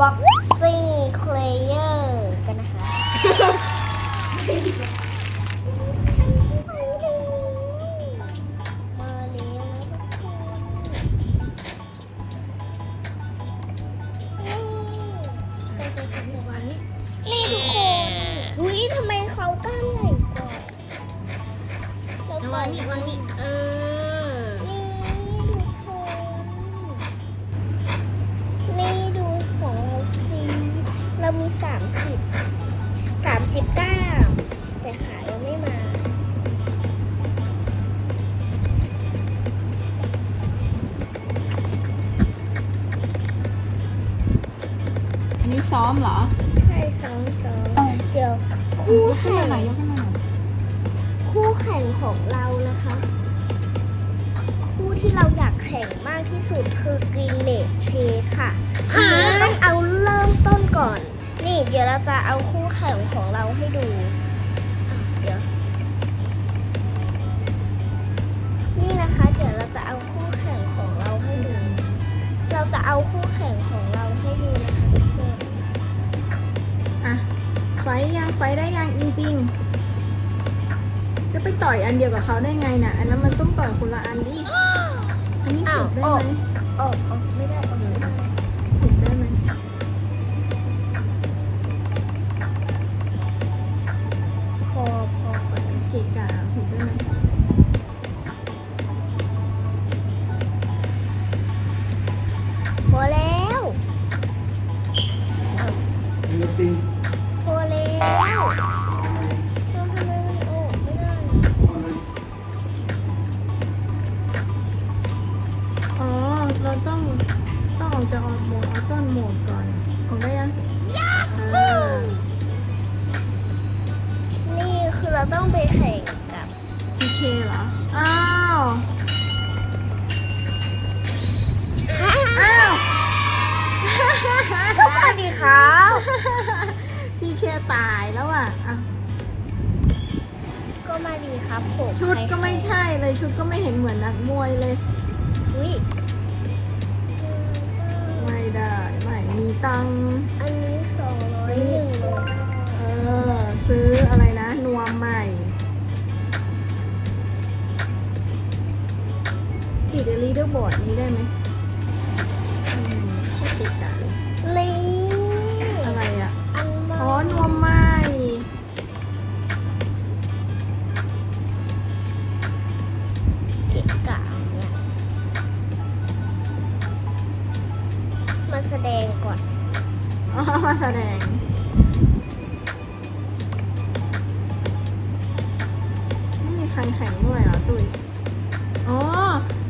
bật ซ้อมเหรอใช่สองสองเดี๋ยวคู่ยกขึ้นแข่มางหน่อยยกขึ้นมาหน่อยคู่แข่งของเรานะคะ คู่ที่เราอยากแข่งมากที่สุดคือกรีนเนตเชคค่ะทีนี้ต้องเอาเริ่มต้นก่อน นี่เดี๋ยวเราจะเอาคู่แข่งของเราให้ดู ไฟได้ยังอิงปิงจะไปต่อยอันเดียวกับเขาได้ไงน่ะ อันนั้นมันต้องต่อยคนละอันดิ อันนี้ถูกได้ไหม ออกออกไม่ได้ออกไม่ได้ ครับ พีเคตายแล้วอะอะ ก็มาดีครับผมชุดก็ไม่ใช่เลย ชุดก็ไม่เห็นเหมือนนักมวยเลย อุ้ยไม่ได้ไม่มีตังค์อันนี้สองร้อยหนึ่งเออ ซื้ออะไรนะ นวมใหม่ ปิดลีเดอร์บอร์ดนี้ได้ไหมอืมไม่ติดกัน เลยนี่อะไรอะ อันมาอ๋อนวมใหม่เกะกะเนี่ยมาแสดงก่อน อ๋อมาแสดง ไม่มีใครแข่งด้วยเหรอตุ้ย อ๋อ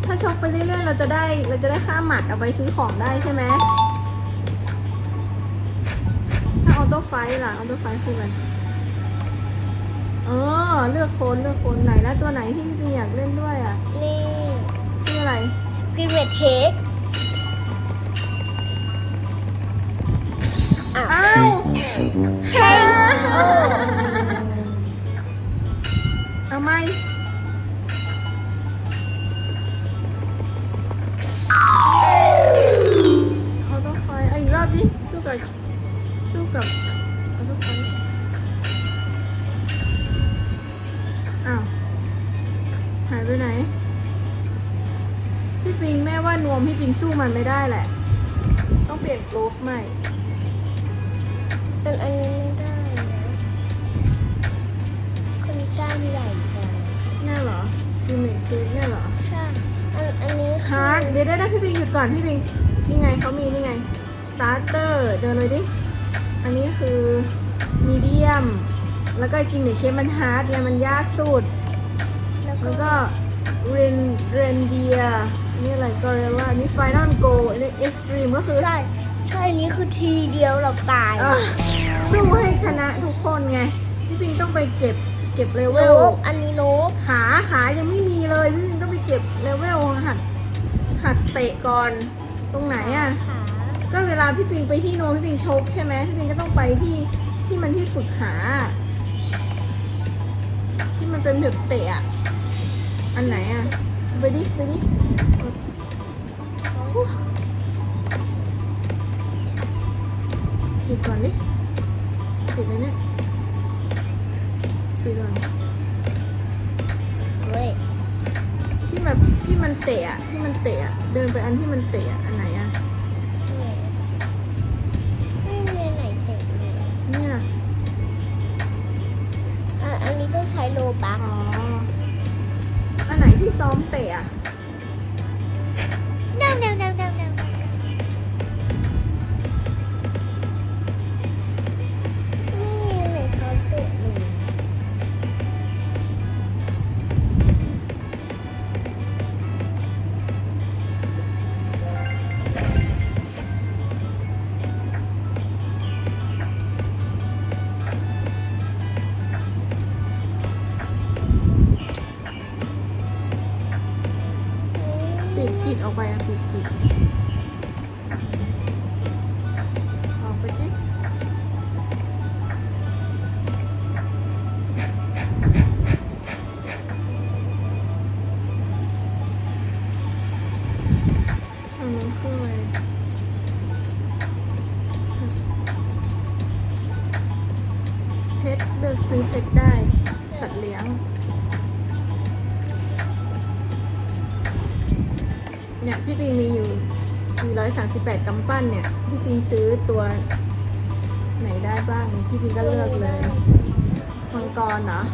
ถ้าชกไปเรื่อยๆ เราจะได้ เราจะได้ค่าหมัดเอาไปซื้อของได้ใช่ไหม ถ้าออโต้ไฟท์ล่ะออโต้ไฟท์คืออะไรอ๋อเลือกโคนเลือกโคนไหนนะตัวไหนที่พี่ปิงอยากเล่นด้วยอะ นี่ชื่ออะไรกิเวทเชคอ้าวอ้าวเฮ้ยเอาไหมออโต้ไฟท์เอาอีกรอบดิสู้กับสู้กับ งสู้มันไม่ได้แหละ ต้องเปลี่ยนโกลฟใหม่อันอันนี้ไม่ได้นะคนกล้ามใหญ่กว่าแน่เหรอดูเมจเช็คแน่เหรอใช่อันอันนี้คือฮาร์ดเดี๋ยวได้ได้พี่ปิงหยุดก่อนพี่ปิงนี่ไงเขามีนี่ไง starter เดินเลยดิ อันนี้คือ medium แล้วก็กินเดี๋ยวเชฟมันฮาร์ดไงมันยากสุด แล้วแล้วก็ ก็ ren reindeer นี่ อะไรก็เรียกว่านี่ final go อันนี้ extreme ก็คือใช่ ใช่อันนี้คือทีเดียวเราตายอะสู้ให้ชนะทุกคนไง พี่ปิงต้องไปเก็บเก็บเลเวโนลบอันนี้โนบขาขายังไม่มีเลย พี่ปิงต้องไปเก็บเลเวลหัดหัดเตะก่อนตรงไหนอะ ขาก็เวลาพี่ปิงไปที่โนพี่ปิงชกใช่ไหมพี่ปิงก็ต้องไปที่ที่มันที่ฝึกขา ที่มันเป็นแบบเตะอะอันไหนอะ ไปดิไปดิปิดก่อนดิปิดเลยเนี่ยปิดก่อนเว้ยที่แบบที่มันเตะอะที่มันเตะอะเดินไปอันที่มันเตะอะ ซื้อเพชรได้ สัตว์เลี้ยง เนี่ย พี่ปิงมีอยู่ 438 กำปั้นเนี่ย พี่ปิงซื้อตัวไหนได้บ้าง พี่ปิงก็เลือกเลยมังกรเนาะ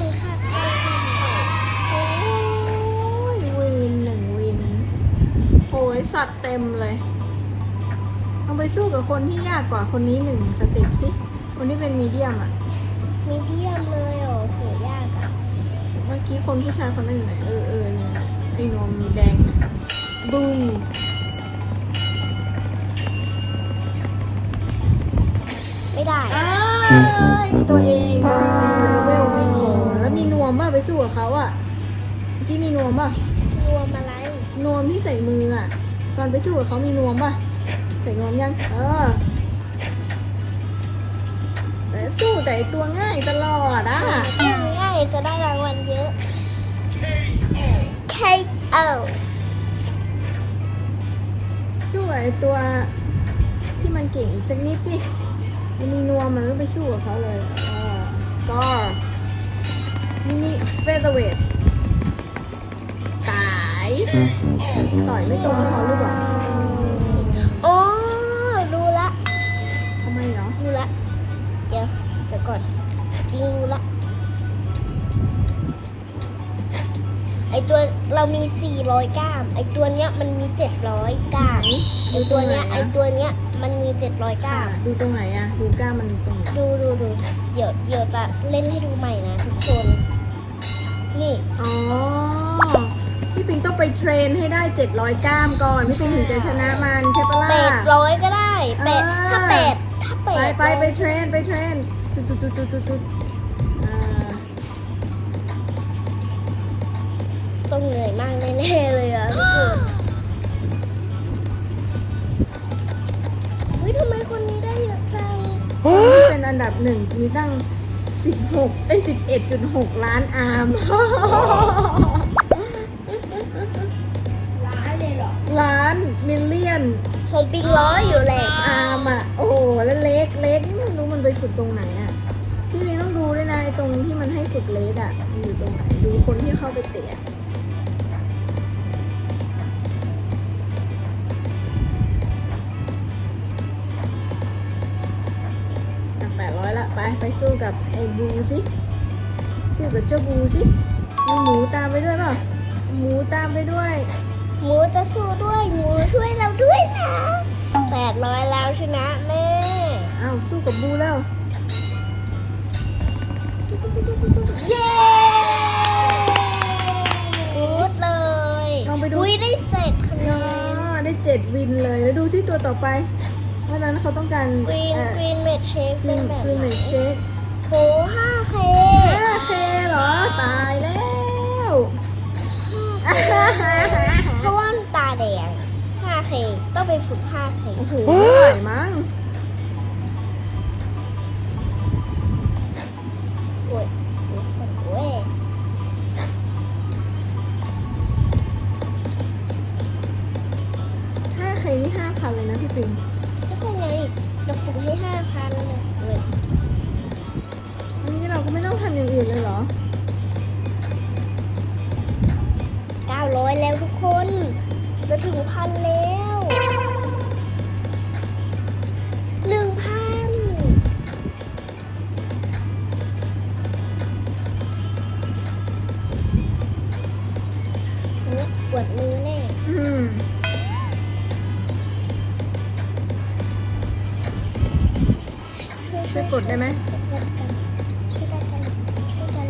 นค่ะโอ้โอ้ยวินหนึ่งวิน โอ้ยสัตว์เต็มเลยเอาไปสู้กับคนที่ยากกว่าคนนี้หนึ่งสเต็ปสิ คนที่เป็นมีเดียมอะมีเดียมเลยเหรอโหยากอะเมื่อกี้คนผู้ชายคนนั้นอยู่ไหนเออเออเนี่ยไอ้นวมแดงเนี่ยบึ้งไม่ได้ อ้ายตัวเองเลเวลไม่พอ แล้วมีนวมป่ะไปสู้กับเขาอะเมื่อกี้มีนวมป่ะรวมอะไรนวมที่ใส่มืออะตอนไปสู้กับเขามีนวมป่ะใส่นวมยังเออแต่สู้แต่ไอ้ตัวง่ายตลอดอะง่ายจะได้รางวัลเยอะ K O สู้กับไอ้ตัวที่มันเก่งอีกสักนิดจิมันมีนวมมันก็ไปสู้กับเขาเลยเออก็ มินิเฟเธอร์เวทตายต่อยไม่ตรงเขาหรือเปล่าโอ้รู้ละทำไมเหรอรู้ละ เดี๋ยวเดี๋ยวก่อนจริงรู้ละ ไอตัวเรามี 400ก้าม ไอตัวเนี้ยมันมี 700ก้ามไอตัวเนี้ยไอตัวเนี้ยมันมี 700ก้าม ดูตรงไหนอะดูกล้ามมันตรงไหนดูดูดูเดี๋ยวเดี๋ยวจะเล่นให้ดูใหม่นะทุกคน นี่ อ๋อ พี่ปิงต้องไปเทรนให้ได้ 700 กล้ามก่อน พี่ปิงถึงจะชนะมันใช่ปะล่ะ เป็ดร้อยก็ได้เป็ดอ่า ถ้าเป็ดถ้าเป็ไปดไปไปเทรนไปเทรนตุ๊ดตุ๊ดตุ๊ดตุ๊ดตุ๊ดอ่าต้องเหนื่อยมากแน่ๆเลยอะทุกคนเฮ้ยทำไมคนนี้ได้เยอะจังนี่เป็นอันดับหนึ่งมีตั้ง 16ไอ้ย11.6ล้านอาร์มร้ายเลยเหรอล้านมิลเลียนผมปิงล้ออยู่แหละ อาร์มอะ โอ้โหแล้วเล็กเล็กนี่ไม่รู้มันไปฝึกตรงไหนอะ พี่ลิงต้องดูด้วยนะไอ้ตรงที่มันให้ฝึกเล็กอะมันอยู่ตรงไหน ดูคนที่เข้าไปเตะ ไปไปสู้กับไอ้บูสิสู้กับเจ้าบูสิมีหมูตามไปด้วยเปล่าหมูตามไปด้วย หมูจะสู้ด้วยหมูช่วยเราด้วยนะแปดร้อยแล้วชนะแม่อ้าวสู้กับบูแล้วเย้กูดเลยลองไปดูอุ้ยได้เจ็ดคะแนอ๋อนได้เจ็ดวินเลยแล้วดูที่ตัวต่อไปเพ ราะฉะนั้นเขาต้องการกรีนกรีนเมดเชคกรีเป็นนแบบกรีนไหนเนเชคโหห้าเค ห้าเคเหรอ ตายแล้วเพราะว่ามันตาแดงห้าเคต้องไปฝึกห้าเคโอ้โหไม่ไหวมั้ง วยกันช่วยกัน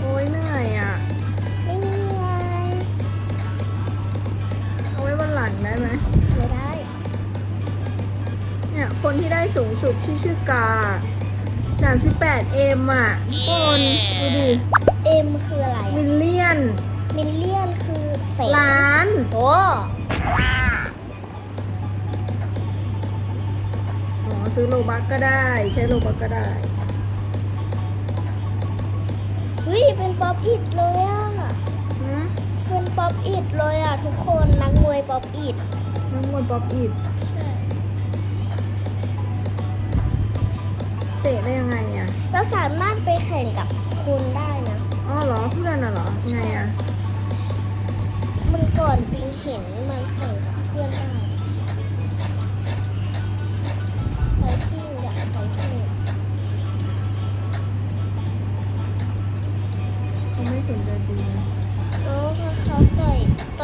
โอ้ยเหนื่อยอะไม่มีอะไรเอาไว้วันหลังได้ไหมไม่ได้เนี่ย คนที่ได้สูงสุดที่ชื่อกา 38เอ็มอะทุกคนดูดิเอ็มคืออะไรมิลเลียน มิลเลียนคือแสนล้าน โอ้ ซื้อโลบักก็ได้ ใช้โลบักก็ได้เฮ้ยเป็นป๊อปอิดเลยอะหืมเป็นป๊อปอิดเลยอะ ทุกคนนักมวยป๊อปอิดน้ำมนต์ป๊อปอิดใช่เตะได้ยังไงอะ เราสามารถไปแข่งกับคุณได้นะอ๋อเหรอเพื่อนอะเหรอไงอะ มันก่อนปิงเห็นมัน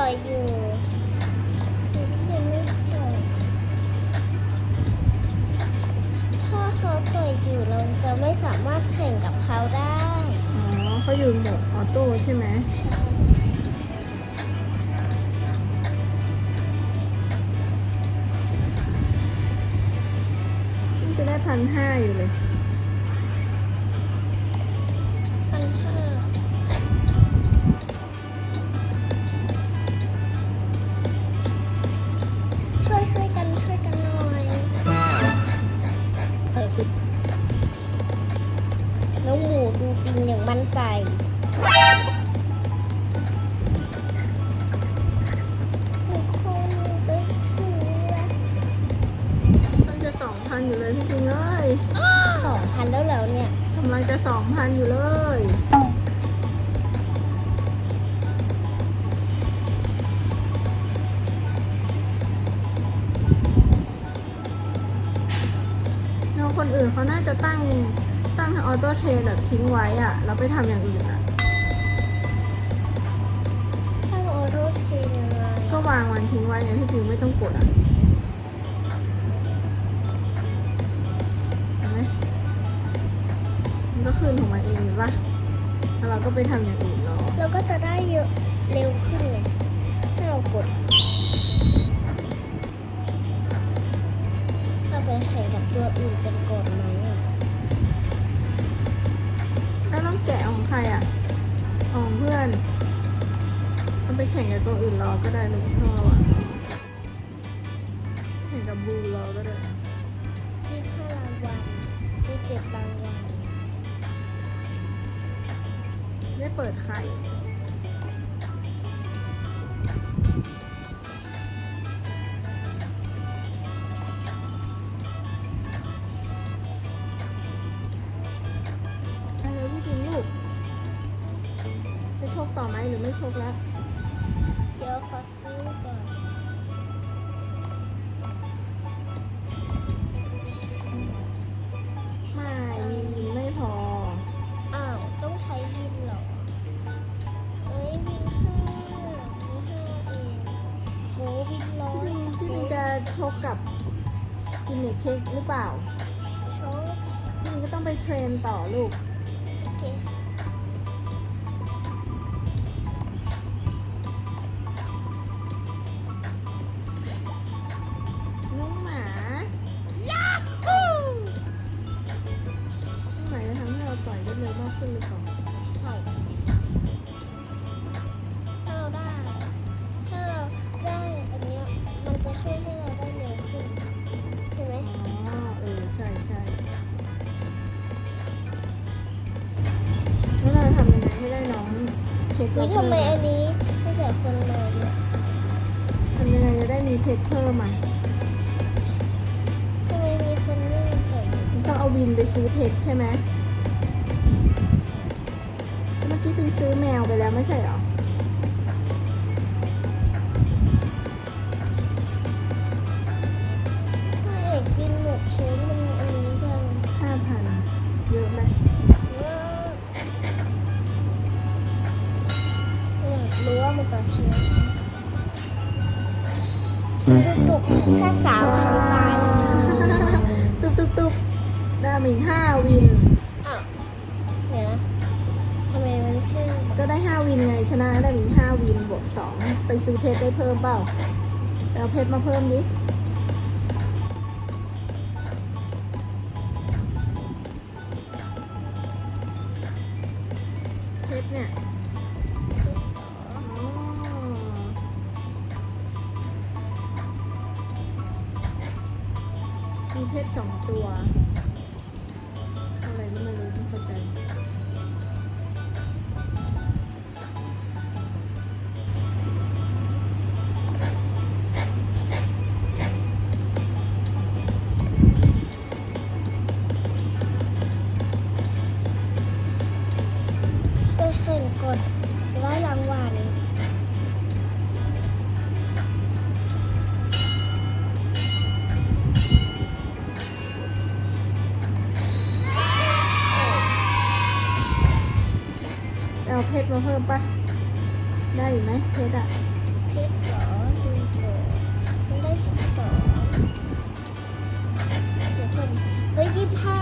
อยต่อยอยู่ยังไม่ต่อยถ้าเขาต่อยอยู่เราจะไม่สามารถแข่งกับเขาได้ อ๋อเขาอยู่หมดออโต้ใช่ไหม ทรนแบบทิ้งไว้อะแล้วไปทำอย่างอื่นอะถ้าโอโรเทนยังไงก็วางวันทิ้งไว้ไงพี่พิมไม่ต้องกดอะเห็นไหมมันก็คืนของมันเองเห็นปะแล้วเราก็ไปทำอย่างอื่นรอเราก็จะได้เยอะเร็วขึ้นเลยถ้าเรากดเราไปแข่งกับตัวอื่นกันก่อนไหม แล้วต้องแกะของใครอะของเพื่อน มันไปแข่งกับตัวอื่นรอก็ได้เลยถ้าเราอะแข่งกับบูรอก็ได้มีห้ารางวัลมีเจ็ดรางวัลได้เปิดไข่ ต่อไหมหรือไม่ชกแล้ว เดี๋ยวขอซื้อก่อนไม่มีวินไม่พอ อ้าว ต้องใช้วินเหรอเอ้ยวินห้าวินห้าเองโหวินร้อยพี่วินจะชกกับกินเน็ตเช็คหรือเปล่า โชว์พี่วินก็ต้องไปเทรนต่อลูก เพชรนี่เพิ่ทำมไมอะอันนี้ไม่แต่คนมาเนี่ยทำยังไงจะได้มีเพชรเพิ่มอะทำไมมีคนนิ่งแต่ต้องเอาวินไปซื้อเพชรใช่ไหม ตุบแค่สามครั้งตายตุ๊บตุ๊บตุ๊บได้มาอีกห้าวินอะเดี๋ยวนะทำไมมันเพิ่ก็ได้ห้าวินไงชนะได้มิงห้าวินบวกสองไปซื้อเพชรได้เพิ่มเปล่าเอาเพชรมาเพิ่มดิ เอาเพิ่มปะได้อยู่ไหมเพชรอะเพชรเหรอดูก่อนมันได้สิบสองเดี๋ยวเพิ่มเฮ้ยยี่สิบห้า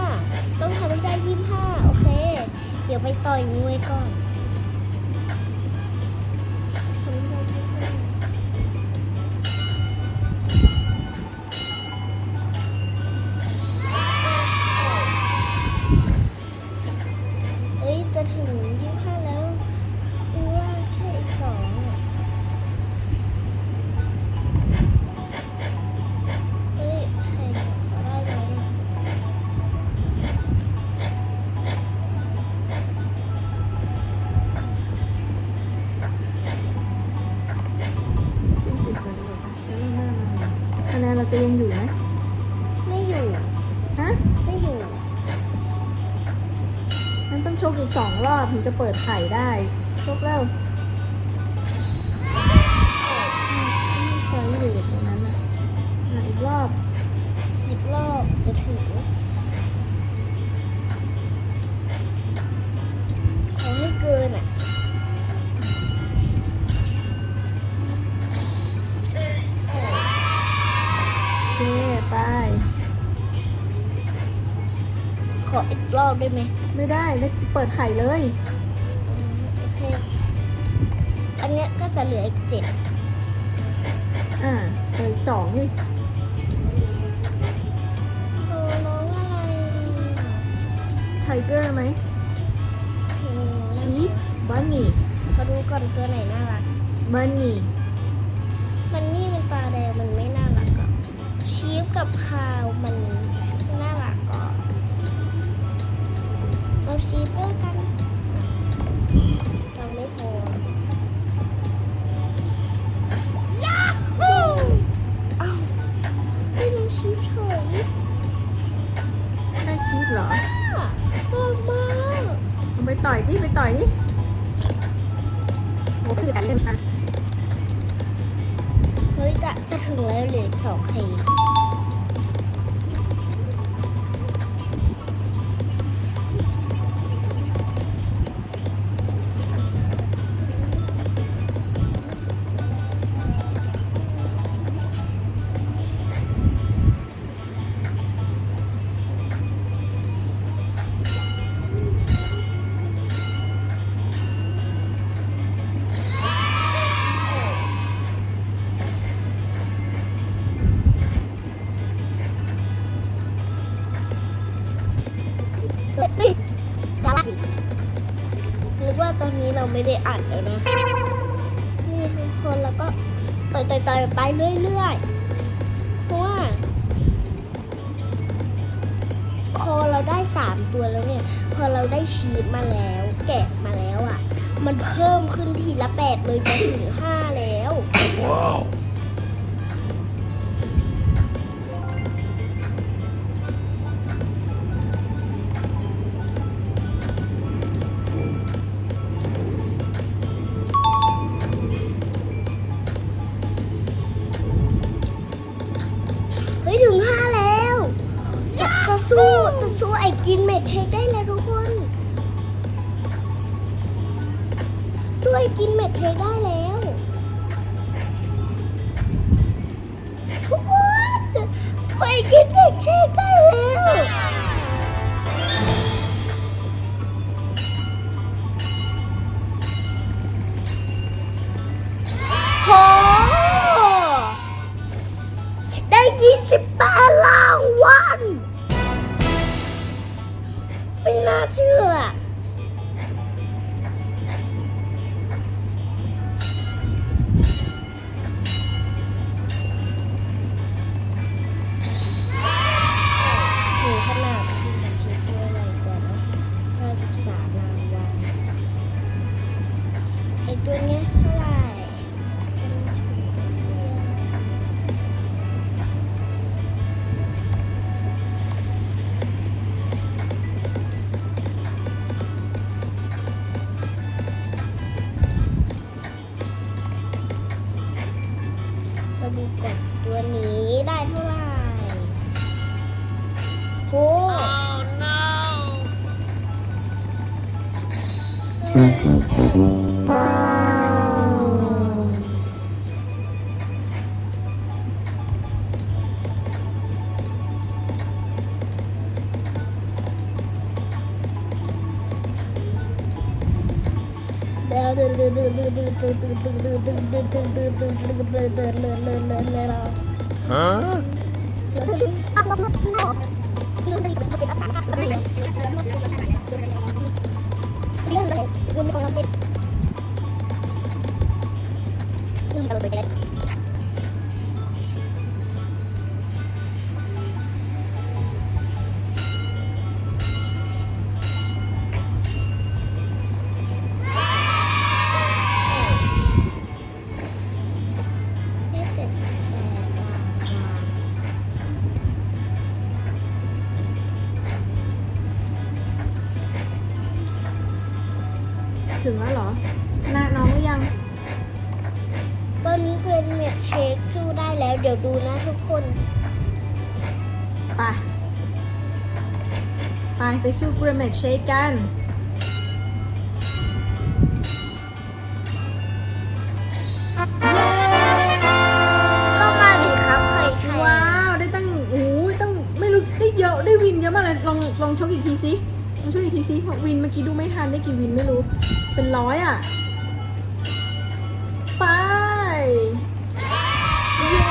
ต้องทำให้ได้ยี่สิบห้าโอเค เดี๋ยวไปต่อยมวยก่อน จะเปิดไข่ได้ชกแล้วไฟเวทตรงนั้นอะอีกรอบสิบรอบจะถึง ขออีกรอบได้ไหมไม่ได้แล้วจะเปิดไข่เลยอืมโอเค อันเนี้ยก็จะเหลืออีกเจ็ดอ่าเปิดอีกสองนี่โอ้น้องอะไรไทเกอร์ไหมอืมชีฟบันนี่ขอดูก่อนตัวไหนน่ารักบันนี่มันนี่มันตาแดงมันไม่น่ารักอะชีฟกับคาวมันน่ อัดแล้วนะนี่ทุกคนแล้วก็ต่อยต่อยต่อยไปเรื่อยๆเพราะว่าพอเราได้สามตัวแล้วเนี่ย พอเราได้ชีสมาแล้ว แกะมาแล้วอะ มันเพิ่มขึ้นทีละแปดเลยจะถึงห้าแล้ว Wow. ไอ้กินเม็ดเชคได้แล้วทุกคนช่วยกินเม็ดเชคได้แล้ว ทุกคนช่วยกินเม็ดเชคได้แล้ว ไม่ เ Huh? ถึงแล้วเหรอ ชนะน้องหรือยัง ตอนนี้เกรนเมดเชคสู้ได้แล้ว เดี๋ยวดูนะทุกคน ไป ไปไปสู้กรเมดเชคกัน กี่วินไม่รู้ เป็นร้อยอะ ไป เย้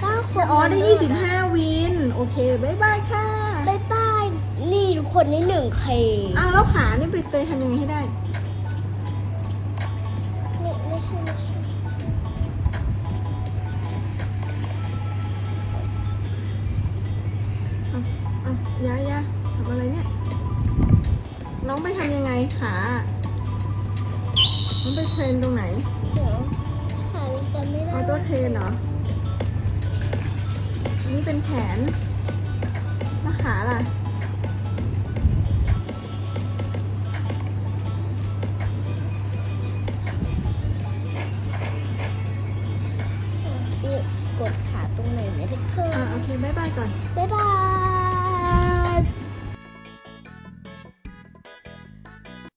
เก้าคนอ๋อได้ 25 วิน โอเค บ๊ายบายค่ะ บ๊ายบาย นี่ทุกคนนี่หนึ่งเค อ้าวแล้วขานี่ไปเตยทำยังไงให้ได้